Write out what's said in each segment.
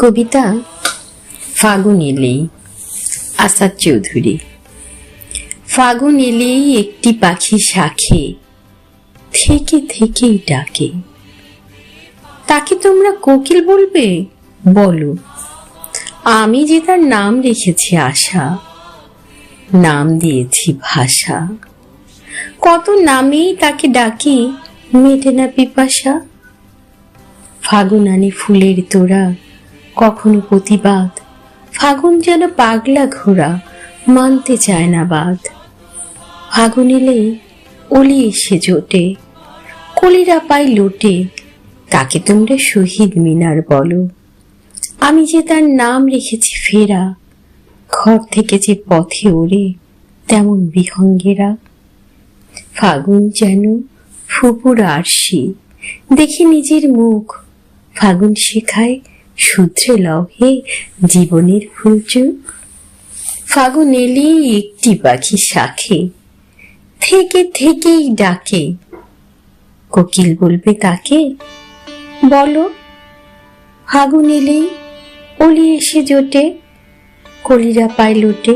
কবিতা ফাগুন এলেই আসাদ চৌধুরী। ফাগুন এলেই একটি পাখি শাখে থেকে থেকেই ডাকে। তাকে তোমরা কোকিল বলবে? বলো। আমি যে তার নাম রেখেছি আশা, নাম দিয়েছি ভাষা। কত নামেই তাকে ডাকি মেটে না পিপাসা। ফাগুন আনি ফুলের তোড়া কখনো প্রতিবাদ। ফাগুন যেন পাগলা ঘোড়া, মানতে চায় না বাদ। ফাগুন এলে অলি এসে জোটে, কলিরা পাই লোটে, তাকে তোমরা শহীদ মিনার বলো। আমি যে তার নাম রেখেছি ফেরা, ঘর থেকে যে পথে ওড়ে তেমন বিহঙ্গেরা। ফাগুন যেন ফুপুর আরশি, দেখি নিজের মুখ ফাগুন শেখায় সূত্রে লহে জীবনের ফুলচুক। ফাগুন এলেই একটি পাখি শাখে, থেকে থেকেই ডাকে। কোকিল বলবে তাকে বলো, ফাগুন এলেই অলি এসে জোটে, কলিরা পায় লোটে।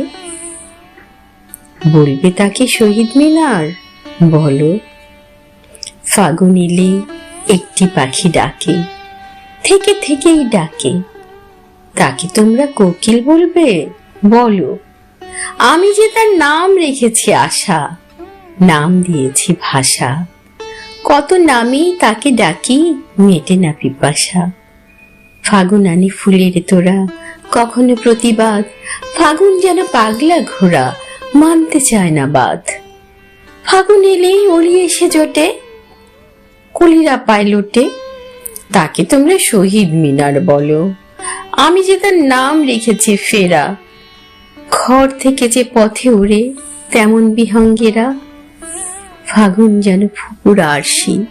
বলবে, তাকে শহীদ মিনার? বলো, ফাগুন এলেই একটি পাখি ডাকে। থেকে থেকেই ডাকে। তাকে তোমরা কোকিল বলবে? বলো। আমি যে তার নাম রেখেছি আশা, নাম দিয়েছি ভাষা। কত নামেই তাকে ডাকি মেটে না পিপাসা। ফাগুন আনি ফুলের তোরা কখনো প্রতিবাদ, ফাগুন যেন পাগলা ঘোড়া, মানতে চায় না বাদ ফাগুন এলেই অলি এসে জোটে, কলিরা পায় লোটে। তাকে তোমরা শহীদ মিনার বলো। আমি যে তার নাম রেখেছি ফেরা। ঘর থেকে যে পথে উড়ে, তেমন বিহঙ্গেরা। ফাগুন যেন ফুকুর আরশি।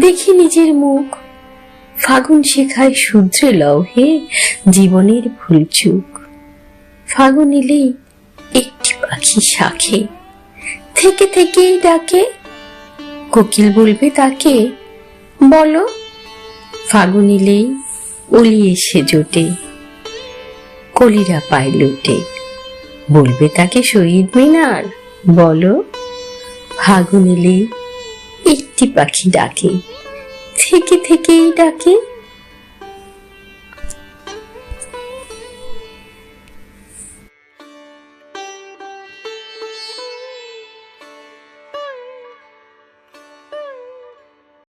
দেখি নিজের মুখ। ফাগুন শেখায় শুদ্রে লহে জীবনের ভুলচুক। ফাগুন এলেই একটি পাখি শাখে। থেকে থেকেই ডাকে। কোকিল বলবে তাকে, বলো। ফাগুন এলেই অলি এসে জোটে, কলিরা পায় লোটে। বলবে তাকে শহীদ মিনার? বলো। ফাগুন এলেই একটি পাখি ডাকে, থেকে থেকেই ডাকে